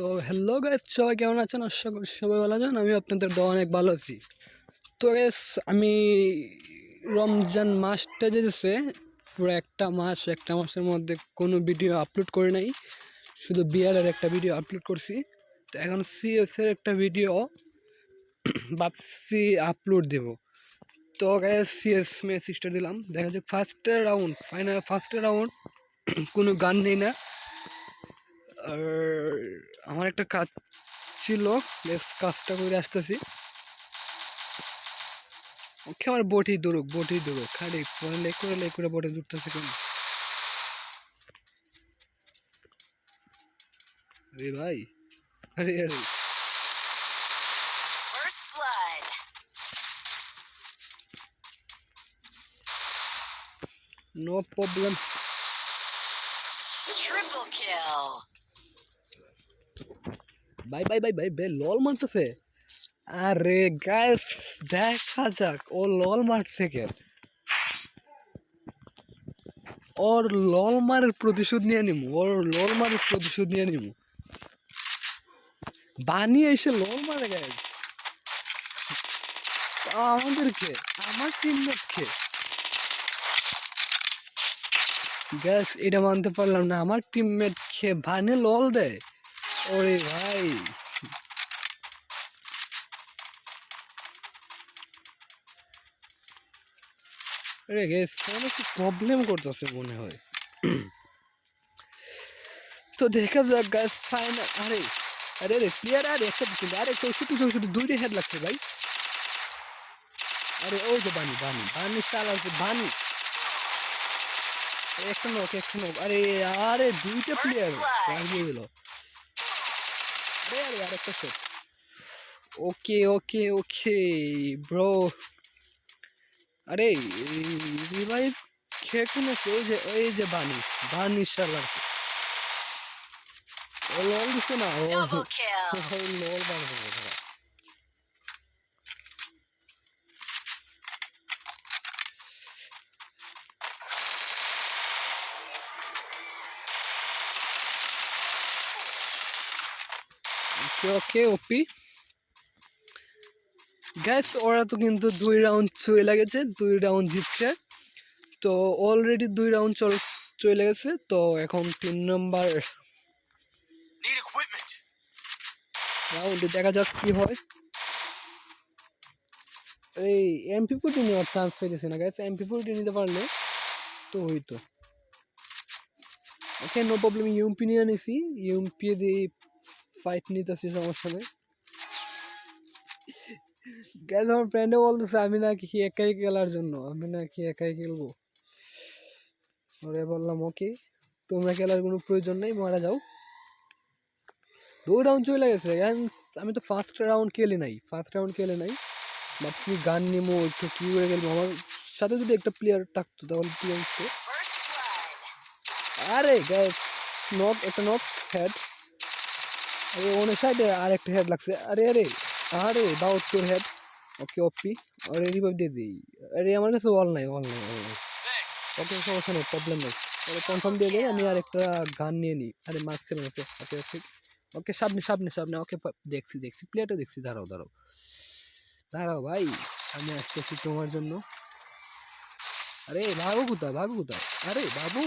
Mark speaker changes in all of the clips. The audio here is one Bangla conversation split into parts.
Speaker 1: সো হ্যালো গাইস সবাই কেমন আছেন? আশা করি সবাই ভালো আছেন। আমি আপনাদের দোয়া অনেক ভালো আছি। তো গাইস আমি রমজান মাসটা যেতেছে পুরো একটা মাস, একটা মাসের মধ্যে কোনো ভিডিও আপলোড করে নাই। শুধু বিয়ারের একটা ভিডিও আপলোড করছি। তো এখন সিএসের একটা ভিডিও ভাবছি আপলোড দেব। তো গাইস সিএস ম্যাচ স্টার দিলাম। দেখা যাক first round final first round কোনো গান নেই না। আর আমার একটা কাজ ছিল বেশ কাজটা করে আসতেছি। ওকে আমার বটি দৌড়ুক বটি দৌড়ুক খালি পরে লেক করে লেক করে বটি দৌড়তেছে কেন? আরে ভাই আরে আরে. No problem
Speaker 2: Triple kill.
Speaker 1: Bye bye bye bye, বে, লল মারতেছে। আরে গাইস দেখা যাক, ও লল মারছে কে? ওর লল মারের প্রতিশোধ নিয়ে নিমু, ওর লল মারের প্রতিশোধ নিয়ে নিমু। বানিয়ে এসে লল মারে গাইস আমাদেরকে, আমার টিমমেটকে গ্যাস এটা মানতে পারলাম না, আমার টিমমেট খেয়ে ভানে লল দেয়। ওরে ভাই। আরে গ্যাস ফোনে কি প্রবলেম করতেছে মনে হয়? তো দেখা যাক গ্যাস ফাইনাল আরে আরে রে প্লেয়ার আরে একটা কিন্তু আরে চৌষট্টি চৌষট্টি দুইটা হেড লাগছে ভাই। আরে ওই যে বানি বানি বানি চালাচ্ছে বানি একটা নোক একটা নোক আরে আরে দুইটা প্লেয়ার আরে আরে আরেকটা shot okay okay okay bro আরে রিভাইভ খেয়ে কিনেছে ওই যে ওই যে বানি বানি শালার। ও লল দিছে না ও
Speaker 2: Double kill.
Speaker 1: Okay OP gas ওরা তো কিন্তু দুই রাউন্ড চলে গেছে দুই রাউন্ড জিতছে। তো অলরেডি দুই রাউন্ড চল চলে গেছে তো এখন তিন নম্বর. রাউন্ডে দেখা যাক কি হয়। এই এমপি ফোরটি নেওয়ার চান্স পেয়েছে না গ্যাস এমপি ফোরটি নিতে পারলে তো হইতো। ওকে নো প্রবলেম ইউএমপি নিয়ে নিছি। ইউএমপি দিয়ে ফাইট নিতেছি সমস্যা নেই। গ্যাস আমার ফ্রেন্ডে বলতেছে আমি নাকি একাই খেলার জন্য আমি নাকি একাই খেলব। ওরে বললাম ওকে তোমরা খেলার কোনো প্রয়োজন নেই মারা যাও। দুই রাউন্ড চলে গেছে। আমি তো ফার্স্ট রাউন্ড খেলি নাই ফার্স্ট রাউন্ড খেলে নাই। ভাবছি গান নেব একটু কী করে খেলব? আমার সাথে যদি একটা প্লেয়ার থাকতো তাহলে
Speaker 2: blood.
Speaker 1: আরে গ্যাস নক একটা নক হেড আরে ওনের সাইডে আর একটা হেড লাগছে। আরে আরে আরে, বাহাত্তর হেড ওকে অপি আরে রিভাইভ দিয়ে দিই। আরে, আমার কাছে অল নাই অল নাই ওকে, সমস্যা নেই প্রবলেম নেই। তাহলে কনফার্ম দিয়ে দেয় আমি আর একটা গান নিয়ে নিই। আরে মার্ক সেভেন আছে, ওকে ওকে। ওকে, সামনে সামনে সামনে, ওকে দেখছি দেখছি প্লেয়ারটা দেখছি, দাঁড়াও দাঁড়াও। দাঁড়াও, ভাই, আমি আসতেছি তোমার জন্য। আরে, বাবু কোথায় বাবু কোথায়? আরে, বাবু.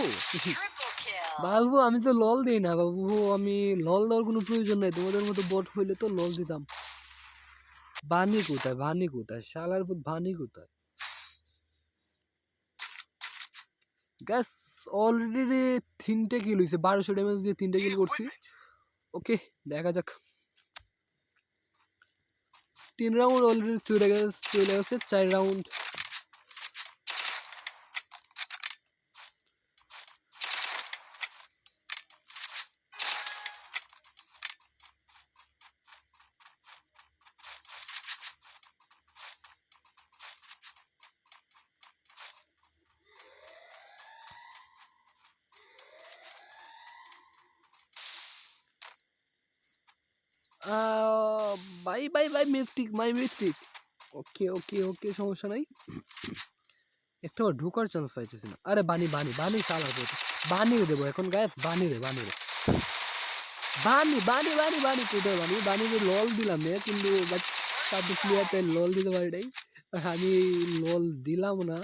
Speaker 1: বাবু আমি তো লল দিই না বাবু আমি লল দেওয়ার কোনো প্রয়োজন নাই। তোমাদের মতো বট হইলে তো লল দিতাম। বানি কোথায় বানি কোথায়? শালার ভূত বানি কোথায়? গ্যাস অলরেডি তিনটে কিল হয়েছে বারোশো ড্যামেজ দিয়ে তিনটে কিল করছি। ওকে দেখা যাক। তিন রাউন্ড অলরেডি চলে গেছে চলে গেছে চার round bye bye bye mystic my mystic okay okay okay সমস্যা নাই। একটা ঢোকার চান্স পাইতেছি না। আরে বানি বানি বানি চালার পথে বানিয়ে দেবো এখন গায়ে বানি রে বানি রে। বানি বানি বানি বানি কোথায় বানি বানি যে লল দিলাম নে কিন্তু তাদের প্লেয়ারতে লল দিতে পারি নাই। আর আমি লল দিলাম না।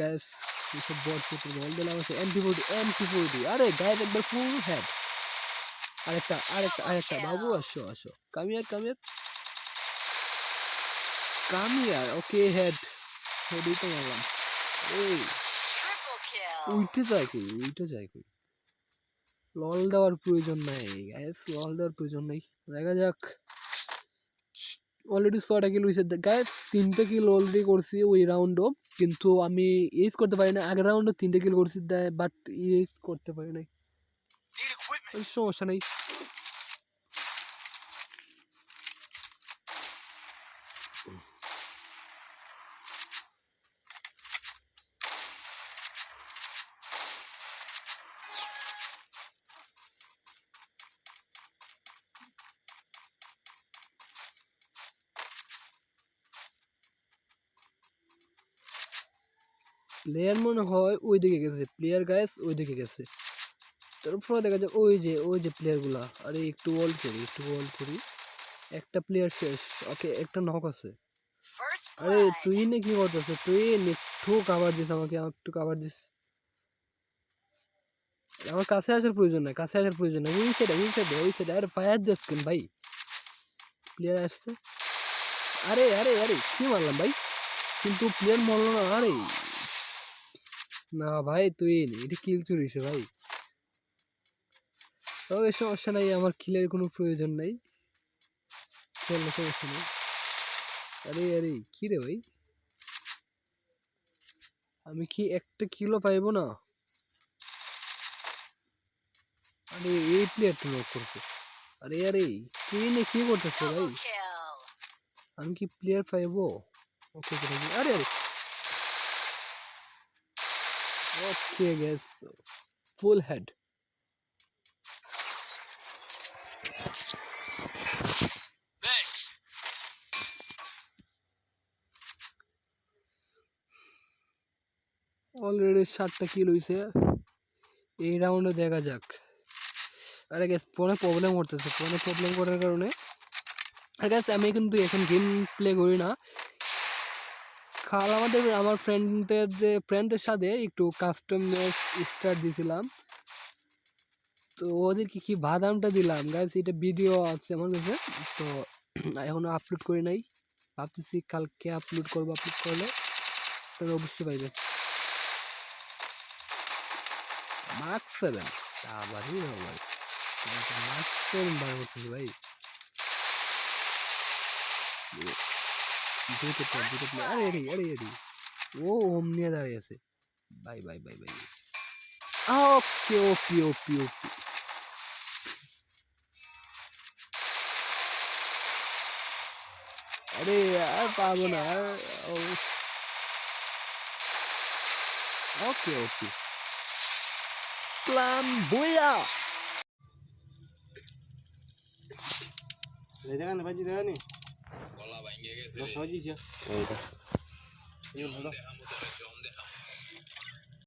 Speaker 1: গ্যাস এসব বট লল দিলাম। এমপি ফোরটি এমপি আরে গায়ে একবার ফুল হেড আরেকটা আরেকটা আরেকটা বাবু আসো আসো। কামিয়ার কামিয়ার কামিয়ার ওকে হেড হেডই তো মারলাম এই. উল্টে যায় কই? উল্টে যায় কই? লল দেওয়ার প্রয়োজন নাই গ্যাস লল দেওয়ার প্রয়োজন নেই। দেখা যাক। অলরেডি ছয়টা কিল হয়েছে গ্যাস তিনটে কিল অলরেডি করছি ওই রাউন্ডও কিন্তু আমি ইউজ করতে পারি না। আগের রাউন্ডে তিনটে কিল করছি বাট ইউজ করতে পারি নাই। সমস্যা প্লেয়ার মনে হয় ওই দিকে গেছে। প্লেয়ার গায়েস ওই দিকে গেছে। তারপরে দেখা যায় ওই যে ওই যে প্লেয়ারগুলা আরে একটু ওয়াল করি একটু ওয়াল করি। একটা প্লেয়ার শেষ ওকে একটা নক আছে। আরে তুই নে কি করতেছ? তুই একটু কাভার দিস আমাকে একটু কাভার দিস। আমার কাছে আসার প্রয়োজন নাই কাছে আসার প্রয়োজন নাই। ওই সাইডে ওই সাইডে ওই সাইডে আরে ফায়ার দিস কেন ভাই? প্লেয়ার আসছে। আরে আরে আরে কি মারলাম ভাই? কিন্তু প্লেয়ার মরলো না। আরে না ভাই তুই এটা কিল চুরিছে ভাই। ওই সমস্যা নাই আমার কিলের কোনো প্রয়োজন নাই। চলো সমস্যা নেই। আরে আরে কি রে ভাই? আমি কি একটা কিলো পাইবো না? আরে এই প্লেয়ারটা নোট করছে। আরে আরে কি নে কি করতেছে ভাই? আমি কি প্লেয়ার পাইবো? ওকে আরে আরে। Okay gas full head already সাতটা কিল হইছে। এই রাউন্ডে দেখা যাক। আরে গ্যাস ফোনে প্রবলেম করতেছে। ফোনে প্রবলেম করার কারণে। আর গ্যাস আমি কিন্তু এখন গেম প্লে করি না। খাল আমাদের, আমার ফ্রেন্ডদের যে ফ্রেন্ডদের সাথে একটু কাস্টম ম্যাচ স্টার্ট দিয়েছিলাম তো ওদেরকে কি বাদামটা দিলাম? গাইস এটা ভিডিও আছে আমার কাছে। তো এখনও আপলোড করি নাই। ভাবতেছি কালকে আপলোড করব আপলোড করলে তবে অবশ্যই পাইবে। বার ভাই। দুটো দুটো আরে আরে ও ওম নিয়ে দাঁড়িয়ে আছে। Bye bye bye bye. Okay. OP OP OP আরে আর পাবো না ওকে ওকে প্ল্যান বইয়া
Speaker 3: এই দেখা না বাজি দেখা নি সহজিস
Speaker 4: এইটা
Speaker 3: ভালো